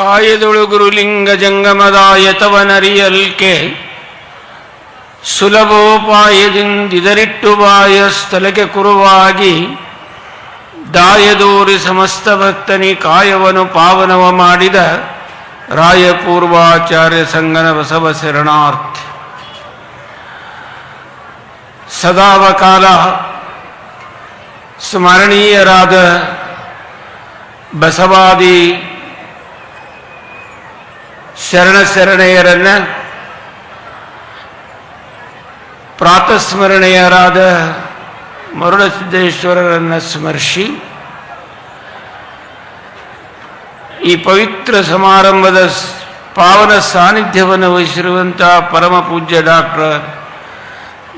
ಕಾಯದೊಳುಗುರು ಗುರುಲಿಂಗ ಜಂಗಮದಾಯತವನರಿಯಲ್ಕೆ ಸುಲಭೋಪಾಯದಿಂದಿದರಿಟ್ಟು ಬಾಯ ಸ್ಥಳಕ್ಕೆ ಕುರುವಾಗಿ ದಾಯದೋರಿ ಸಮಸ್ತ ಭಕ್ತನಿ ಕಾಯವನು ಪಾವನವ ಮಾಡಿದ ರಾಯಪೂರ್ವಾಚಾರ್ಯ ಸಂಗನ ಬಸವ ಶರಣಾರ್ಥ ಸದಾವಕಾಲ ಸ್ಮರಣೀಯರಾದ ಬಸವಾದಿ ಶರಣ ಶರಣೆಯರನ್ನ ಪ್ರಾತಸ್ಮರಣೆಯರಾದ ಮರುಳಸಿದ್ದೇಶ್ವರರನ್ನು ಸ್ಮರಿಸಿ, ಈ ಪವಿತ್ರ ಸಮಾರಂಭದ ಪಾವನ ಸಾನ್ನಿಧ್ಯವನ್ನು ವಹಿಸಿರುವಂತಹ ಪರಮ ಪೂಜ್ಯ ಡಾಕ್ಟರ್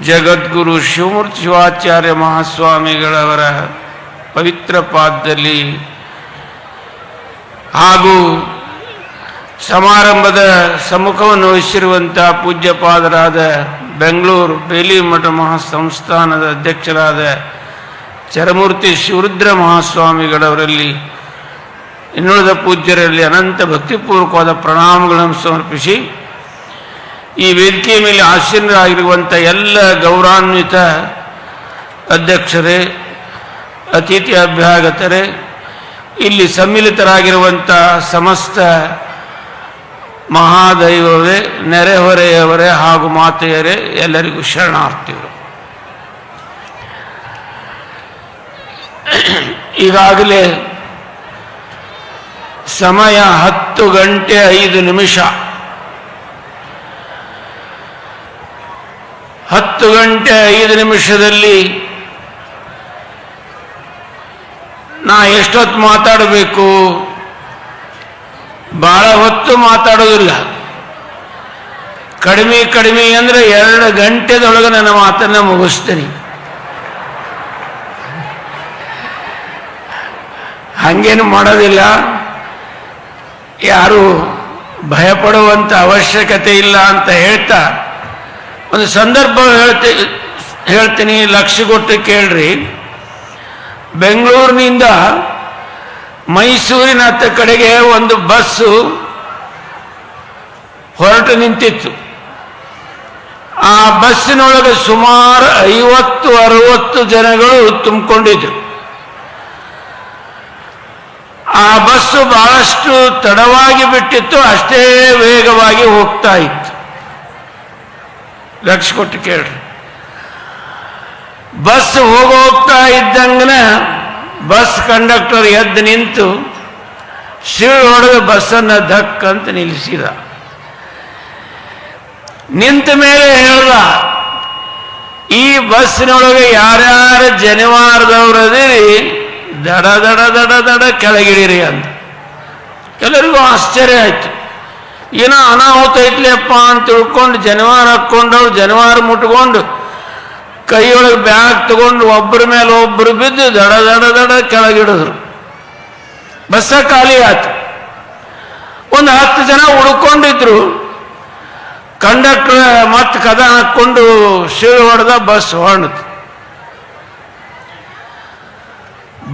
ಜಗದ್ಗುರು ಶಿವಮೂರ್ತಿ ಶಿವಾಚಾರ್ಯ ಮಹಾಸ್ವಾಮಿಗಳವರ ಪವಿತ್ರ ಪಾದದಲ್ಲಿ ಹಾಗೂ ಸಮಾರಂಭದ ಸಮ್ಮುಖವನ್ನು ವಹಿಸಿರುವಂಥ ಪೂಜ್ಯಪಾದರಾದ ಬೆಂಗಳೂರು ಬೇಲಿ ಮಠ ಮಹಾಸಂಸ್ಥಾನದ ಅಧ್ಯಕ್ಷರಾದ ಚರಮೂರ್ತಿ ಶಿವರುದ್ರ ಮಹಾಸ್ವಾಮಿಗಳವರಲ್ಲಿ, ಇನ್ನುಳಿದ ಪೂಜ್ಯರಲ್ಲಿ ಅನಂತ ಭಕ್ತಿಪೂರ್ವಕವಾದ ಪ್ರಣಾಮಗಳನ್ನು ಸಮರ್ಪಿಸಿ, ಈ ವೇದಿಕೆಯ ಮೇಲೆ ಆಸೀನರಾಗಿರುವಂಥ ಎಲ್ಲ ಗೌರವಾನ್ವಿತ ಅಧ್ಯಕ್ಷರೇ, ಅತಿಥಿ ಅಭ್ಯಾಗತರೇ, ಇಲ್ಲಿ ಸಮ್ಮಿಲಿತರಾಗಿರುವಂಥ ಸಮಸ್ತ ಮಹಾದೈವವೇ, ನೆರೆಹೊರೆಯವರೇ ಹಾಗೂ ಮಾತೆಯರೇ ಎಲ್ಲರಿಗೂ ಶರಣಾರ್ಥಿಗಳು. ಈಗಾಗಲೇ ಸಮಯ ಹತ್ತು ಗಂಟೆ ಐದು ನಿಮಿಷ. ಹತ್ತು ಗಂಟೆ ಐದು ನಿಮಿಷದಲ್ಲಿ ನಾ ಎಷ್ಟೊತ್ತು ಮಾತಾಡಬೇಕು? ಬಹಳ ಹೊತ್ತು ಮಾತಾಡೋದಿಲ್ಲ. ಕಡಿಮೆ ಕಡಿಮೆ ಅಂದರೆ ಎರಡು ಗಂಟೆದೊಳಗೆ ನನ್ನ ಮಾತನ್ನು ಮುಗಿಸ್ತೀನಿ. ಹಂಗೇನು ಮಾಡೋದಿಲ್ಲ. ಯಾರು ಭಯಪಡುವಂಥ ಅವಶ್ಯಕತೆ ಇಲ್ಲ ಅಂತ ಹೇಳ್ತಾ ಒಂದು ಸಂದರ್ಭ ಹೇಳ್ತಿ, ಹೇಳ್ತೀನಿ, ಲಕ್ಷ ಕೊಟ್ಟು ಕೇಳ್ರಿ. ಬೆಂಗಳೂರಿನಿಂದ ಮೈಸೂರಿನ ಹತ್ತ ಕಡೆಗೆ ಒಂದು ಬಸ್ಸು ಹೊರಟು ನಿಂತಿತ್ತು. ಆ ಬಸ್ಸಿನೊಳಗೆ ಸುಮಾರು ಐವತ್ತು, ಅರವತ್ತು ಜನಗಳು ತುಂಬಿಕೊಂಡಿದ್ರು. ಆ ಬಸ್ಸು ಬಹಳಷ್ಟು ತಡವಾಗಿ ಬಿಟ್ಟಿತ್ತು, ಅಷ್ಟೇ ವೇಗವಾಗಿ ಹೋಗ್ತಾ ಇತ್ತು. ಲಕ್ಷ ಕೊಟ್ಟು ಕೇಳ್ರಿ. ಬಸ್ ಹೋಗೋಗ್ತಾ ಇದ್ದಂಗನ ಬಸ್ ಕಂಡಕ್ಟರ್ ಎದ್ದು ನಿಂತು ಸಿಳು ಹೊಡೆದು ಬಸ್ಸನ್ನು ಧಕ್ ಅಂತ ನಿಲ್ಲಿಸಿದ. ನಿಂತ ಮೇಲೆ ಹೇಳ್ದ, ಈ ಬಸ್ಸಿನೊಳಗೆ ಯಾರ್ಯಾರ ಜನಿವಾರದವ್ರದಿರಿ ದಡ ದಡ ದಡ ದಡ ಕೆಳಗಿಳಿರಿ ಅಂತ. ಎಲ್ಲರಿಗೂ ಆಶ್ಚರ್ಯ ಆಯ್ತು. ಏನೋ ಅನಾಹುತ ಐತ್ಲಿಯಪ್ಪ ಅಂತ ತಿಳ್ಕೊಂಡು ಜನಿವಾರ ಹಾಕ್ಕೊಂಡವ್ರು ಜನಿವಾರ ಮುಟ್ಕೊಂಡು ಕೈಯೊಳಗೆ ಬ್ಯಾಗ್ ತಗೊಂಡು ಒಬ್ಬರ ಮೇಲೆ ಒಬ್ಬರು ಬಿದ್ದು ದಡ ದಡ ದಡ ಕೆಳಗಿಡಿದ್ರು. ಬಸ್ಸ ಖಾಲಿ ಆಯ್ತು. ಒಂದು ಹತ್ತು ಜನ ಉಳ್ಕೊಂಡಿದ್ರು ಕಂಡಕ್ಟರ್ ಮತ್ತೆ ಕದ ಹಾಕ್ಕೊಂಡು ಶಿವ ಹೊಡೆದ ಬಸ್ ಹೊರಣಿತು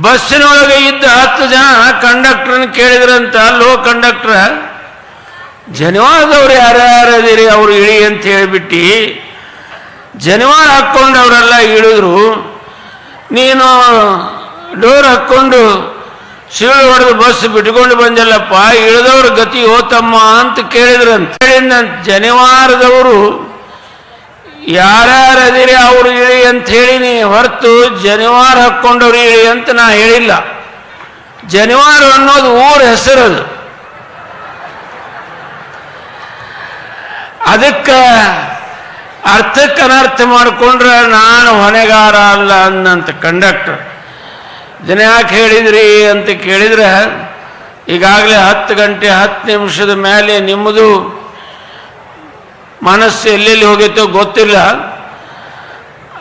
ಬಸ್ಸಿನೊಳಗೆ ಇದ್ದ ಹತ್ತು ಜನ ಕಂಡಕ್ಟರ್ನ ಕೇಳಿದ್ರಂತ ಲೋ ಕಂಡಕ್ಟರ್ ಜನವಾದವ್ರು ಯಾರ್ಯಾರು ಇದೀರಿ ಅವ್ರು ಇಳಿ ಅಂತ ಹೇಳಿಬಿಟ್ಟು ಜನಿವಾರ ಹಾಕ್ಕೊಂಡು ಅವರೆಲ್ಲ ಇಳಿದ್ರು ನೀನು ಡೋರ್ ಹಾಕ್ಕೊಂಡು ಸಿಳು ಹೊಡೆದು ಬಸ್ ಬಿಟ್ಕೊಂಡು ಬಂದಲ್ಲಪ್ಪ, ಇಳಿದವ್ರ ಗತಿ ಹೋತಮ್ಮ ಅಂತ ಕೇಳಿದ್ರಂತ. ಹೇಳಿದ ಜನಿವಾರದವರು, ಯಾರ್ಯಾರು ಅದಿರಿ ಅವರು ಇಳಿ ಅಂತ ಹೇಳಿನಿ, ಹೊರತು ಜನಿವಾರ ಹಾಕ್ಕೊಂಡವ್ರು ಇಳಿ ಅಂತ ನಾ ಹೇಳಿಲ್ಲ. ಜನಿವಾರ ಅನ್ನೋದು ಊರ ಹೆಸರದು ಅದಕ್ಕೆ ಅರ್ಥಕ್ಕೆ ಅನರ್ಥ ಮಾಡಿಕೊಂಡ್ರೆ ನಾನು ಹೊಣೆಗಾರ ಅಲ್ಲ ಅನ್ನಂತ ಕಂಡಕ್ಟರ್. ದಿನ ಯಾಕೆ ಹೇಳಿದ್ರಿ ಅಂತ ಕೇಳಿದ್ರೆ, ಈಗಾಗಲೇ ಹತ್ತು ಗಂಟೆ ಹತ್ತು ನಿಮಿಷದ ಮೇಲೆ ನಿಮ್ಮದು ಮನಸ್ಸು ಎಲ್ಲೆಲ್ಲಿ ಹೋಗಿತ್ತೋ ಗೊತ್ತಿಲ್ಲ.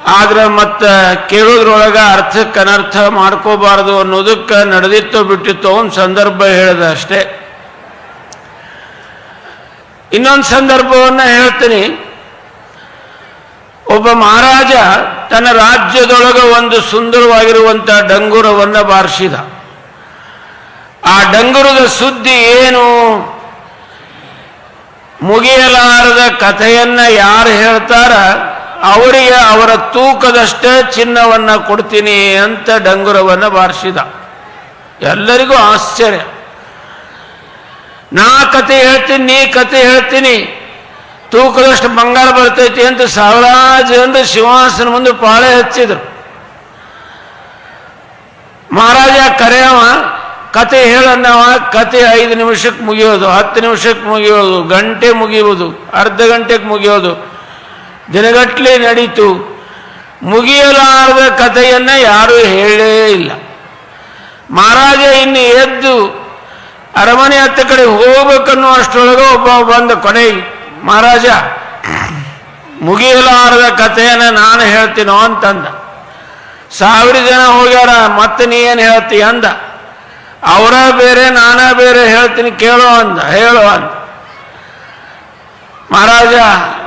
ಆದ್ರೆ ಮತ್ತೆ ಕೇಳೋದ್ರೊಳಗೆ ಅರ್ಥಕ್ಕೆ ಅನರ್ಥ ಮಾಡ್ಕೋಬಾರ್ದು ಅನ್ನೋದಕ್ಕೆ ನಡೆದಿತ್ತೋ ಬಿಟ್ಟಿತ್ತೋ ಒಂದು ಸಂದರ್ಭ ಹೇಳಿದ ಅಷ್ಟೇ. ಇನ್ನೊಂದು ಸಂದರ್ಭವನ್ನು ಹೇಳ್ತೀನಿ. ಒಬ್ಬ ಮಹಾರಾಜ ತನ್ನ ರಾಜ್ಯದೊಳಗೆ ಒಂದು ಸುಂದರವಾಗಿರುವಂಥ ಡಂಗುರವನ್ನು ಬಾರಿಸಿದ. ಆ ಡಂಗುರದ ಸುದ್ದಿ ಏನು? ಮುಗಿಯಲಾರದ ಕಥೆಯನ್ನು ಯಾರು ಹೇಳ್ತಾರ? ಅವರಿಗೆ ಅವರ ತೂಕದಷ್ಟೇ ಚಿನ್ನವನ್ನ ಕೊಡ್ತೀನಿ ಅಂತ ಡಂಗುರವನ್ನು ಬಾರಿಸಿದ. ಎಲ್ಲರಿಗೂ ಆಶ್ಚರ್ಯ. ನಾ ಕತೆ ಹೇಳ್ತೀನಿ, ನೀ ಕತೆ ಹೇಳ್ತೀನಿ. ತೂಕದಷ್ಟು ಬಂಗಾರ ಬರ್ತೈತಿ ಅಂತ ಸಾವಿರಾರು ಜನರು ಶಿವಾಸನ ಮುಂದೆ ಪಾಳೆ ಹಚ್ಚಿದ್ರು. ಮಹಾರಾಜ ಕರೆಯವ ಕತೆ ಹೇಳನ್ನವ ಕತೆ ಐದು ನಿಮಿಷಕ್ಕೆ ಮುಗಿಯೋದು, ಹತ್ತು ನಿಮಿಷಕ್ಕೆ ಮುಗಿಯೋದು, ಗಂಟೆ ಮುಗಿಯುವುದು, ಅರ್ಧ ಗಂಟೆಗೆ ಮುಗಿಯೋದು, ದಿನಗಟ್ಟಲೆ ನಡೀತು. ಮುಗಿಯಲಾರದ ಕಥೆಯನ್ನ ಯಾರೂ ಹೇಳೇ ಇಲ್ಲ. ಮಹಾರಾಜ ಇನ್ನು ಎದ್ದು ಅರಮನೆ ಹತ್ತ ಕಡೆ ಹೋಗ್ಬೇಕನ್ನೋ ಅಷ್ಟರೊಳಗೆ ಒಬ್ಬ ಬಂದ ಕೊನೆ ಮಹಾರಾಜ, ಮುಗಿಯಲಾರದ ಕಥೆಯನ್ನು ನಾನು ಹೇಳ್ತೀನೋ ಅಂತಂದ. ಸಾವಿರ ಜನ ಹೋಗ್ಯಾರ, ಮತ್ತೆ ನೀ ಏನು ಹೇಳ್ತಿ ಅಂದ. ಅವರ ಬೇರೆ, ನಾನ ಬೇರೆ ಹೇಳ್ತೀನಿ ಕೇಳೋ ಅಂದ, ಹೇಳೋ ಅಂದ. ಮಹಾರಾಜ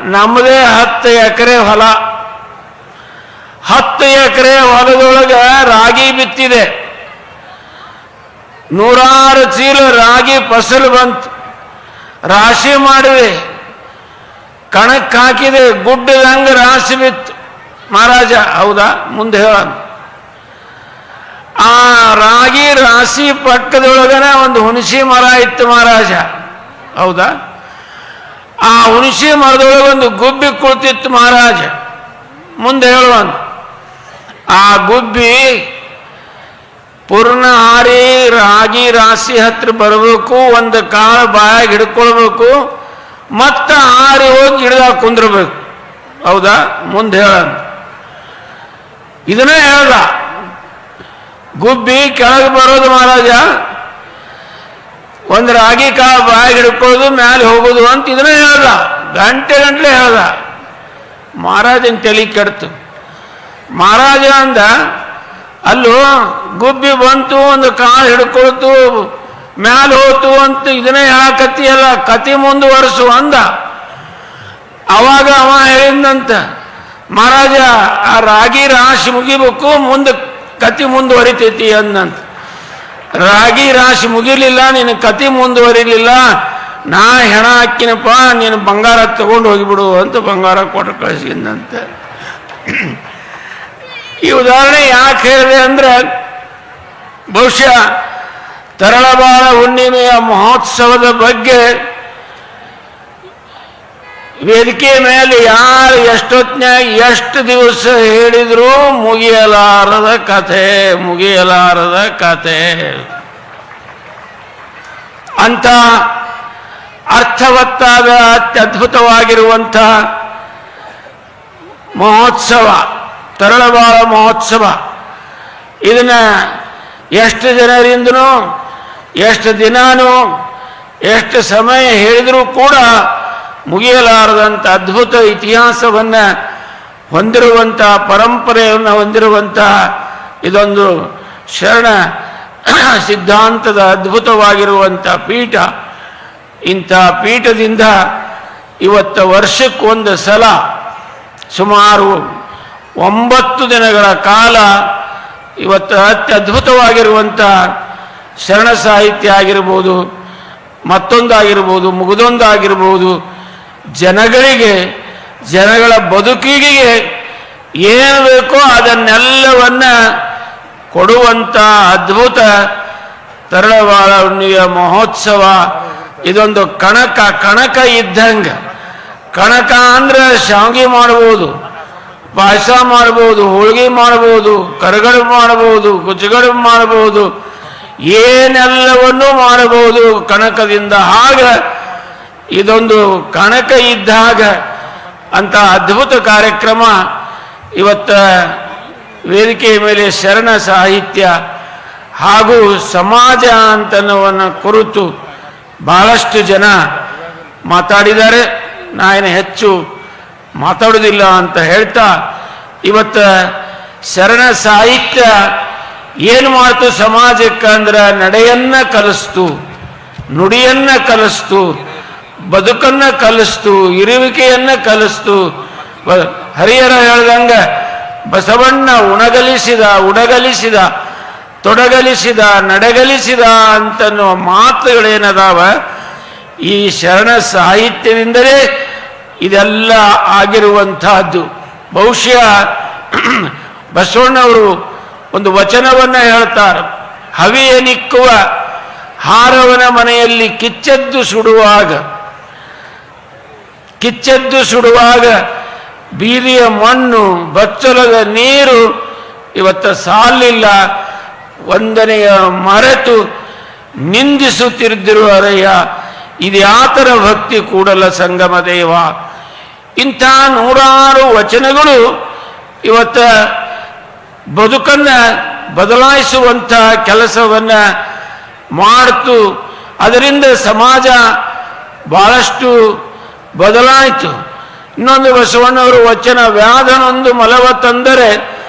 ನಮ್ಮದೇ ಹತ್ತು ಎಕರೆ ಹೊಲ. ಹತ್ತು ಎಕರೆ ಹೊಲದೊಳಗೆ ರಾಗಿ ಬಿತ್ತಿದೆ. ನೂರಾರು ಚೀಲ ರಾಗಿ ಫಸಲು ಬಂತು. ರಾಶಿ ಮಾಡಿದೆ. ಕಣಕ್ಕೆ ಹಾಕಿದೆ ಗುಡ್ಡದಂಗ ರಾಶಿ ಬಿತ್ತು ಮಹಾರಾಜ. ಹೌದಾ? ಮುಂದೆ ಹೇಳ ಆ ರಾಗಿ ರಾಶಿ ಪಕ್ಕದೊಳಗನೆ ಒಂದು ಹುಣಸಿ ಮರ ಇತ್ತು ಮಹಾರಾಜ. ಹೌದಾ? ಆ ಹುಣಸಿ ಮರದೊಳಗೆ ಒಂದು ಗುಬ್ಬಿ ಕುಳಿತಿತ್ತು ಮಹಾರಾಜ. ಮುಂದೆ ಹೇಳುವಂತ ಆ ಗುಬ್ಬಿ ಪೂರ್ಣ ಹಾರಿ ರಾಗಿ ರಾಶಿ ಹತ್ರ ಬರಬೇಕು, ಒಂದು ಕಾಳು ಬಾಯಾಗಿ ಹಿಡ್ಕೊಳ್ಬೇಕು. ಮತ್ತೆ ಆರಿ ಹೋಗಿ ಗಿಡದಾಗ ಕುಂದಿರ್ಬೇಕು. ಹೌದಾ? ಮುಂದೆ ಹೇಳ. ಇದನ್ನೇ ಹೇಳ್ದ. ಗುಬ್ಬಿ ಕೆಳಗೆ ಬರೋದು ಮಹಾರಾಜ, ಒಂದು ರಾಗಿ ಕಾಳು ಬಾಯಿ ಹಿಡ್ಕೊಳ್ಳೋದು, ಮ್ಯಾಲೆ ಹೋಗೋದು ಅಂತ ಇದನ್ನೇ ಹೇಳ್ದ. ಗಂಟೆ ಗಂಟಲೆ ಹೇಳ್ದ. ಮಹಾರಾಜನ ತಲೆ ಕೆಡ್ತು. ಮಹಾರಾಜ ಅಂದ, ಅಲ್ಲೂ, ಗುಬ್ಬಿ ಬಂತು, ಒಂದು ಕಾಳು ಹಿಡ್ಕೊಳ್ತು ಮ್ಯಾಲೆ ಹೋತು ಅಂತ ಇದನ್ನೇ ಹೇಳಕತ್ತಿಯಲ್ಲ, ಕತಿ ಮುಂದುವರಿಸು ಅಂದ. ಅವಾಗ ಅವ ಹೇಳಿದಂತ ಮಹಾರಾಜ, ಆ ರಾಗಿ ರಾಶಿ ಮುಗಿಬೇಕು, ಮುಂದೆ ಕತಿ ಮುಂದುವರಿತೈತಿ ಅಂದಂತ ರಾಗಿ ರಾಶಿ ಮುಗಿಲಿಲ್ಲ ನಿನ್ನ ಕತಿ ಮುಂದುವರಿಲಿಲ್ಲ, ನಾ ಹೆಣ ಹಾಕಿನಪ್ಪ, ನೀನು ಬಂಗಾರ ತಗೊಂಡು ಹೋಗಿಬಿಡು ಅಂತ ಬಂಗಾರ ಕೊಟ್ಟು ಕಳಿಸಿದಂತ ಈ ಉದಾಹರಣೆ ಯಾಕೆ ಹೇಳಿದೆ ಅಂದ್ರೆ, ಬಹುಶಃ ತರಳಬಾಳ ಹುಣ್ಣಿಮೆಯ ಮಹೋತ್ಸವದ ಬಗ್ಗೆ ವೇದಿಕೆ ಮೇಲೆ ಯಾರು ಎಷ್ಟೊತ್ತಿನಾಗ ಎಷ್ಟು ದಿವಸ ಹೇಳಿದರೂ ಮುಗಿಯಲಾರದ ಕಥೆ ಮುಗಿಯಲಾರದ ಕಥೆ. ಅಂತ ಅರ್ಥವತ್ತಾದ, ಅತ್ಯದ್ಭುತವಾಗಿರುವಂಥ ಮಹೋತ್ಸವ ತರಳಬಾಳ ಮಹೋತ್ಸವ. ಇದನ್ನ ಎಷ್ಟು ಜನರಿಂದನೂ ಎಷ್ಟು ದಿನಾನೂ ಎಷ್ಟು ಸಮಯ ಹೇಳಿದರೂ ಕೂಡ ಮುಗಿಯಲಾರದಂಥ ಅದ್ಭುತ ಇತಿಹಾಸವನ್ನು ಹೊಂದಿರುವಂಥ, ಪರಂಪರೆಯನ್ನು ಹೊಂದಿರುವಂತಹ ಇದೊಂದು ಶರಣ ಸಿದ್ಧಾಂತದ ಅದ್ಭುತವಾಗಿರುವಂಥ ಪೀಠ. ಇಂಥ ಪೀಠದಿಂದ ಇವತ್ತು ವರ್ಷಕ್ಕೊಂದು ಸಲ ಸುಮಾರು ಒಂಬತ್ತು ದಿನಗಳ ಕಾಲ ಇವತ್ತು ಅತ್ಯದ್ಭುತವಾಗಿರುವಂಥ ಶರಣ ಸಾಹಿತ್ಯ ಆಗಿರ್ಬೋದು, ಮತ್ತೊಂದಾಗಿರ್ಬೋದು, ಮುಗಿದೊಂದಾಗಿರ್ಬೋದು, ಜನಗಳಿಗೆ, ಜನಗಳ ಬದುಕಿಗೆ ಏನು ಬೇಕೋ ಅದನ್ನೆಲ್ಲವನ್ನ ಕೊಡುವಂಥ ಅದ್ಭುತ ತರಳವಾಳ ಹುಣ್ಣಿಯ ಮಹೋತ್ಸವ. ಇದೊಂದು ಕಣಕ ಕಣಕ ಇದ್ದಂಗೆ. ಕಣಕ ಅಂದ್ರೆ ಶಾವಿಗೆ ಮಾಡ್ಬೋದು, ಪಾಯಸ ಮಾಡ್ಬೋದು, ಹೋಳಿಗೆ ಮಾಡ್ಬೋದು ಕರಗಡು ಮಾಡ್ಬೋದು ಗುಜ್ಜಗಡು ಮಾಡ್ಬೋದು ಏನೆಲ್ಲವನ್ನೂ ಮಾಡಬಹುದು ಕಣಕದಿಂದ ಆಗ ಇದೊಂದು ಕಣಕ ಇದ್ದಾಗ ಅಂತ ಅದ್ಭುತ ಕಾರ್ಯಕ್ರಮ. ಇವತ್ತ ವೇದಿಕೆಯ ಮೇಲೆ ಶರಣ ಸಾಹಿತ್ಯ ಹಾಗೂ ಸಮಾಜ ಅಂತನವನ್ನು ಕುರಿತು ಬಹಳಷ್ಟು ಜನ ಮಾತಾಡಿದ್ದಾರೆ. ನಾನು ಹೆಚ್ಚು ಮಾತಾಡೋದಿಲ್ಲ ಅಂತ ಹೇಳ್ತಾ, ಇವತ್ತ ಶರಣ ಸಾಹಿತ್ಯ ಏನು ಮಾಡ್ತು ಸಮಾಜಕ್ಕೆ ಅಂದ್ರೆ ನಡೆಯನ್ನ ಕಲಿಸ್ತು, ನುಡಿಯನ್ನ ಕಲಿಸ್ತು, ಬದುಕನ್ನ ಕಲಿಸ್ತು, ಇರುವಿಕೆಯನ್ನ ಕಲಿಸ್ತು. ಹರಿಹರ ಹೇಳ್ದಂಗ, ಬಸವಣ್ಣ ಉಣಗಲಿಸಿದ, ಉಡಗಲಿಸಿದ, ತೊಡಗಲಿಸಿದ, ನಡೆಗಲಿಸಿದ ಅಂತನ್ನುವ ಮಾತುಗಳೇನದಾವ? ಈ ಶರಣ ಸಾಹಿತ್ಯದಿಂದಲೇ ಇದೆಲ್ಲ ಆಗಿರುವಂತಹದ್ದು. ಬಹುಶಃ ಬಸವಣ್ಣವರು ಒಂದು ವಚನವನ್ನ ಹೇಳ್ತಾರೆ. ಹವಿಯನಿಕ್ಕುವ ಹಾರವನ ಮನೆಯಲ್ಲಿ ಕಿಚ್ಚದ್ದು ಸುಡುವಾಗ ಕಿಚ್ಚದ್ದು ಸುಡುವಾಗ ಬೀದಿಯ ಮಣ್ಣು, ಬಚ್ಚಲದ ನೀರು ಇವತ್ತ ಸಾಲಿಲ್ಲ. ವಂದನೆಯ ಮರೆತು ನಿಂದಿಸುತ್ತಿದ್ದಿರುವರಯ್ಯ ಇದ್ಯಾತರ ಭಕ್ತಿ ಕೂಡಲ ಸಂಗಮ ದೇವ. ಇಂಥ ನೂರಾರು ವಚನಗಳು ಇವತ್ತ ಬದುಕನ್ನ ಬದಲಾಯಿಸುವಂಥ ಕೆಲಸವನ್ನ ಮಾಡ್ತು. ಅದರಿಂದ ಸಮಾಜ ಬಹಳಷ್ಟು ಬದಲಾಯಿತು. ಇನ್ನೊಂದು ಬಸವಣ್ಣವರು ವಚನ, ವ್ಯಾಧನೊಂದು ಮಲವ ತಂದರೆ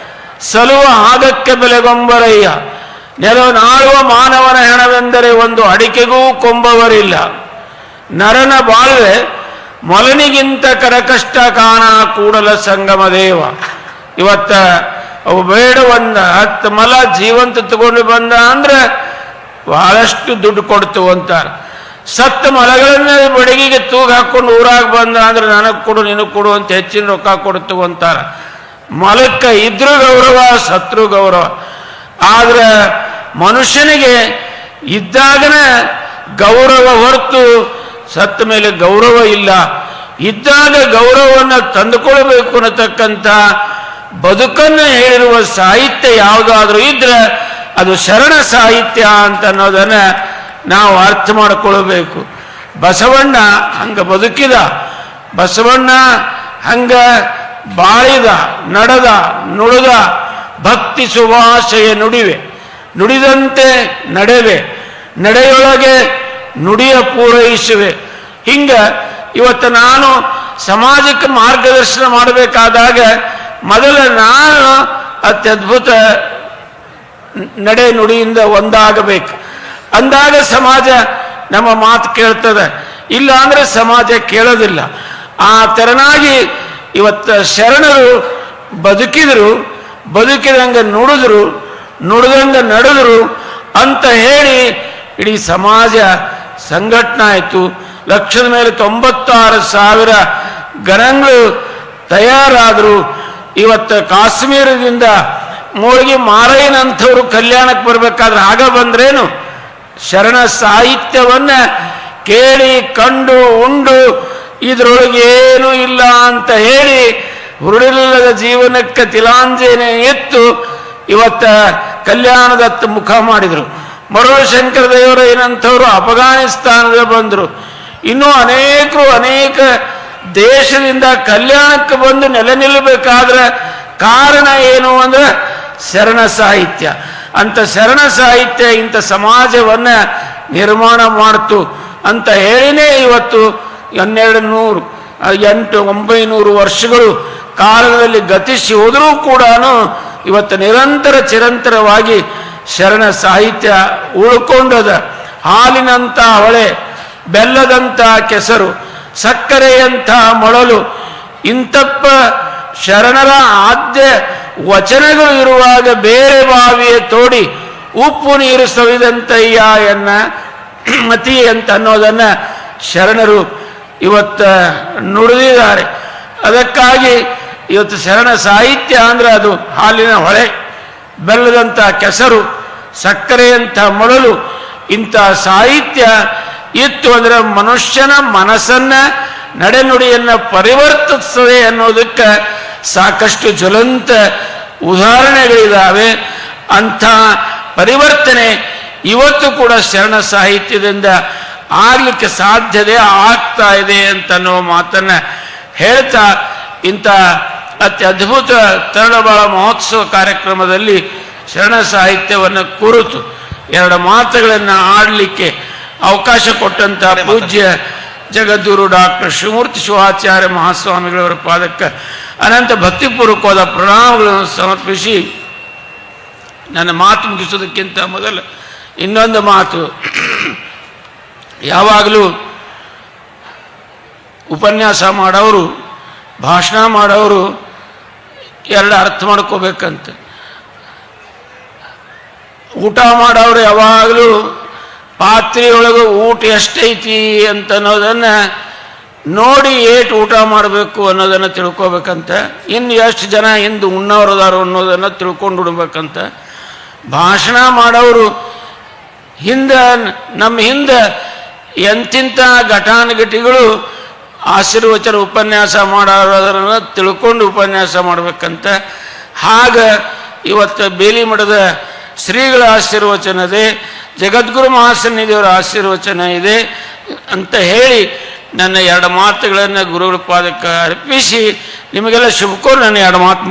ಸಲುವ ಹಾಗಕ್ಕೆ ಬೆಲೆಗೊಂಬರಯ್ಯ. ನೆಲವನಾಳುವ ಮಾನವನ ಹೆಣವೆಂದರೆ ಒಂದು ಅಡಿಕೆಗೂ ಕೊಂಬವರಿಲ್ಲ. ನರನ ಬಾಳ್ವೆ ಮೊಲನಿಗಿಂತ ಕರಕಷ್ಟ ಕಾಣ ಕೂಡಲ ಸಂಗಮ ದೇವ ಇವತ್ತ ಅವು ಬೇಡವನ್ನ ಹತ್ತು ಮಲ ಜೀವಂತ ತಗೊಂಡು ಬಂದ ಅಂದ್ರೆ ಬಹಳಷ್ಟು ದುಡ್ಡು ಕೊಡ್ತು ಅಂತಾರೆ. ಸತ್ತ ಮಲಗಳನ್ನ ಬಡಗಿಗೆ ತೂಗ ಹಾಕೊಂಡು ಊರಾಗ ಬಂದ ಅಂದ್ರೆ ನನಗೆ ಕೊಡು, ನಿನಗೆ ಕೊಡು ಅಂತ ಹೆಚ್ಚಿನ ರೊಕ್ಕ ಕೊಡ್ತು ಅಂತಾರ. ಮಲಕ್ಕ ಇದ್ರು ಗೌರವ, ಸತ್ರು ಗೌರವ. ಆದ್ರೆ ಮನುಷ್ಯನಿಗೆ ಇದ್ದಾಗನ ಗೌರವ ಹೊರತು ಸತ್ತ ಮೇಲೆ ಗೌರವ ಇಲ್ಲ. ಇದ್ದಾಗ ಗೌರವವನ್ನು ತಂದುಕೊಳ್ಬೇಕು ಅನ್ನತಕ್ಕಂಥ ಬದುಕನ್ನು ಹೇಳಿರುವ ಸಾಹಿತ್ಯ ಯಾವುದಾದ್ರೂ ಇದ್ರೆ ಅದು ಶರಣ ಸಾಹಿತ್ಯ ಅಂತ ಅನ್ನೋದನ್ನ ನಾವು ಅರ್ಥ ಮಾಡಿಕೊಳ್ಬೇಕು. ಬಸವಣ್ಣ ಹಂಗ ಬದುಕಿದ. ಬಸವಣ್ಣ ಹಂಗ ಬಾಳಿದ, ನಡೆದ, ನುಡಿದ ಭಕ್ತಿ ಸುಭಾಷೆಯ ನುಡಿವೆ. ನುಡಿದಂತೆ ನಡೆವೆ. ನಡೆಯೊಳಗೆ ನುಡಿಯ ಪೂರೈಸುವೆ. ಹಿಂಗ ಇವತ್ತು ನಾನು ಸಮಾಜಕ್ಕೆ ಮಾರ್ಗದರ್ಶನ ಮಾಡಬೇಕಾದಾಗ ಮೊದಲ ನಾನು ಅತ್ಯದ್ಭುತ ನಡೆ ನುಡಿಯಿಂದ ಒಂದಾಗಬೇಕು. ಅಂದಾಗ ಸಮಾಜ ನಮ್ಮ ಮಾತು ಕೇಳ್ತದೆ. ಇಲ್ಲ ಅಂದ್ರೆ ಸಮಾಜ ಕೇಳೋದಿಲ್ಲ. ಆ ತೆರನಾಗಿ ಇವತ್ತ ಶರಣರು ಬದುಕಿದ್ರು, ಬದುಕಿದಂಗೆ ನುಡಿದ್ರು, ನುಡಿದಂಗ ನಡೆದ್ರು ಅಂತ ಹೇಳಿ ಇಡೀ ಸಮಾಜ ಸಂಘಟನೆ ಆಯಿತು. ಲಕ್ಷದ ಮೇಲೆ ತೊಂಬತ್ತಾರು ಸಾವಿರ ಗಣಗಳು ತಯಾರಾದರು. ಇವತ್ತು ಕಾಶ್ಮೀರದಿಂದ ಮೋಳಿಗೆ ಮಾರಯ್ಯನಂಥವ್ರು ಕಲ್ಯಾಣಕ್ಕೆ ಬರಬೇಕಾದ್ರೆ ಆಗ ಬಂದ್ರೇನು? ಶರಣ ಸಾಹಿತ್ಯವನ್ನು ಕೇಳಿ, ಕಂಡು, ಉಂಡು, ಇದರೊಳಗೆ ಏನೂ ಇಲ್ಲ ಅಂತ ಹೇಳಿ ಹುರುಳಿಲ್ಲದ ಜೀವನಕ್ಕೆ ತಿಲಾಂಜನೆ ಎತ್ತು ಇವತ್ತ ಕಲ್ಯಾಣದತ್ತ ಮುಖ ಮಾಡಿದರು. ಮರುಳು ಶಂಕರ ದೇವರು ಏನಂಥವ್ರು ಅಫಘಾನಿಸ್ತಾನದ ಬಂದರು. ಇನ್ನೂ ಅನೇಕರು ಅನೇಕ ದೇಶದಿಂದ ಕಲ್ಯಾಣಕ್ಕೆ ಬಂದು ನೆಲೆ ನಿಲ್ಲಬೇಕಾದ್ರೆ ಕಾರಣ ಏನು ಅಂದ್ರೆ ಶರಣ ಸಾಹಿತ್ಯ. ಅಂತ ಶರಣ ಸಾಹಿತ್ಯ ಇಂಥ ಸಮಾಜವನ್ನ ನಿರ್ಮಾಣ ಮಾಡ್ತು ಅಂತ ಹೇಳಿನೇ ಇವತ್ತು ಹನ್ನೆರಡು ನೂರು ಎಂಟು, ಒಂಬೈನೂರು ವರ್ಷಗಳು ಕಾಲದಲ್ಲಿ ಗತಿಸಿ ಹೋದರೂ ಕೂಡ ಇವತ್ತು ನಿರಂತರ ಚಿರಂತರವಾಗಿ ಶರಣ ಸಾಹಿತ್ಯ ಉಳ್ಕೊಂಡದ. ಹಾಲಿನಂಥ ಹೊಳೆ, ಬೆಲ್ಲದಂಥ ಕೆಸರು ಸಕ್ಕರೆಯಂಥ ಮೊಳಲು. ಇಂತಪ್ಪ ಶರಣರ ಆದ್ಯ ವಚನಗಳು ಇರುವಾಗ ಬೇರೆ ಬಾವಿಯ ತೋಡಿ ಉಪ್ಪು ನೀರು ಸವಿದಂತಯ್ಯ ಎನ್ನ ಮತಿ ಅಂತ ಅನ್ನೋದನ್ನ ಶರಣರು ಇವತ್ತು ನುಡಿದಿದ್ದಾರೆ. ಅದಕ್ಕಾಗಿ ಇವತ್ತು ಶರಣ ಸಾಹಿತ್ಯ ಅಂದ್ರೆ ಅದು ಹಾಲಿನ ಹೊಳೆ ಬೆಲ್ಲದಂಥ ಕೆಸರು ಸಕ್ಕರೆಯಂಥ ಮೊಳಲು ಇಂಥ ಸಾಹಿತ್ಯ ಇತ್ತು ಅಂದ್ರೆ ಮನುಷ್ಯನ ಮನಸ್ಸನ್ನ ನಡೆನುಡಿಯನ್ನ ಪರಿವರ್ತಿಸ್ತದೆ ಅನ್ನೋದಕ್ಕೆ ಸಾಕಷ್ಟು ಜ್ವಲಂತ ಉದಾಹರಣೆಗಳಿದ್ದಾವೆ ಅಂಥ ಪರಿವರ್ತನೆ ಇವತ್ತು ಕೂಡ ಶರಣ ಸಾಹಿತ್ಯದಿಂದ ಆಗ್ಲಿಕ್ಕೆ ಸಾಧ್ಯತೆ ಆಗ್ತಾ ಇದೆ ಅಂತ ಅನ್ನೋ ಮಾತನ್ನ ಹೇಳ್ತಾ ಇಂಥ ಅದ್ಭುತ ತರಳಬಾಳ ಮಹೋತ್ಸವ ಕಾರ್ಯಕ್ರಮದಲ್ಲಿ ಶರಣ ಸಾಹಿತ್ಯವನ್ನು ಕುರಿತು ಎರಡು ಮಾತುಗಳನ್ನು ಆಡಲಿಕ್ಕೆ ಅವಕಾಶ ಕೊಟ್ಟಂತ ಪೂಜ್ಯ ಜಗದ್ಗುರು ಡಾಕ್ಟರ್ ಶಿವಮೂರ್ತಿ ಶಿವಾಚಾರ್ಯ ಮಹಾಸ್ವಾಮಿಗಳವರ ಪಾದಕ್ಕೆ ಅನಂತ ಭಕ್ತಿಪೂರ್ವಕವಾದ ಪ್ರಣಾಮಗಳನ್ನು ಸಮರ್ಪಿಸಿ ನನ್ನ ಮಾತು ಮುಗಿಸೋದಕ್ಕಿಂತ ಮೊದಲು ಇನ್ನೊಂದು ಮಾತು. ಯಾವಾಗಲೂ ಉಪನ್ಯಾಸ ಮಾಡೋರು ಭಾಷಣ ಮಾಡೋರು ಎರಡು ಅರ್ಥ ಮಾಡ್ಕೋಬೇಕಂತ. ಊಟ ಮಾಡೋರು ಯಾವಾಗಲೂ ಪಾತ್ರೆಯೊಳಗೆ ಊಟ ಎಷ್ಟೈತಿ ಅಂತ ಅನ್ನೋದನ್ನು ನೋಡಿ ಏಟು ಊಟ ಮಾಡಬೇಕು ಅನ್ನೋದನ್ನು ತಿಳ್ಕೊಬೇಕಂತ ಇನ್ನು ಎಷ್ಟು ಜನ ಹಿಂದೆ ಉಣ್ಣವ್ರದಾರು ಅನ್ನೋದನ್ನು ತಿಳ್ಕೊಂಡು ಉಡ್ಬೇಕಂತ ಭಾಷಣ ಮಾಡೋರು ಹಿಂದೆ ನಮ್ಮ ಹಿಂದೆ ಎಂತಿಂಥ ಘಟಾನುಘಟಿಗಳು ಆಶೀರ್ವಚನ ಉಪನ್ಯಾಸ ಮಾಡೋದನ್ನು ತಿಳ್ಕೊಂಡು ಉಪನ್ಯಾಸ ಮಾಡಬೇಕಂತ. ಹಾಗ ಇವತ್ತು ಬೇಲಿ ಮಠದ ಶ್ರೀಗಳ ಆಶೀರ್ವಚನ ಇದೆ, ಜಗದ್ಗುರು ಮಹಾಸನ್ನಿಧಿಯವರ ಆಶೀರ್ವಚನ ಇದೆ ಅಂತ ಹೇಳಿ ನನ್ನ ಎರಡು ಮಾತುಗಳನ್ನು ಗುರುಗಳ ಪಾದಕ್ಕೆ ಅರ್ಪಿಸಿ ನಿಮಗೆಲ್ಲ ಶುಭಕೋರು ನನ್ನ ಎರಡು ಮಾತು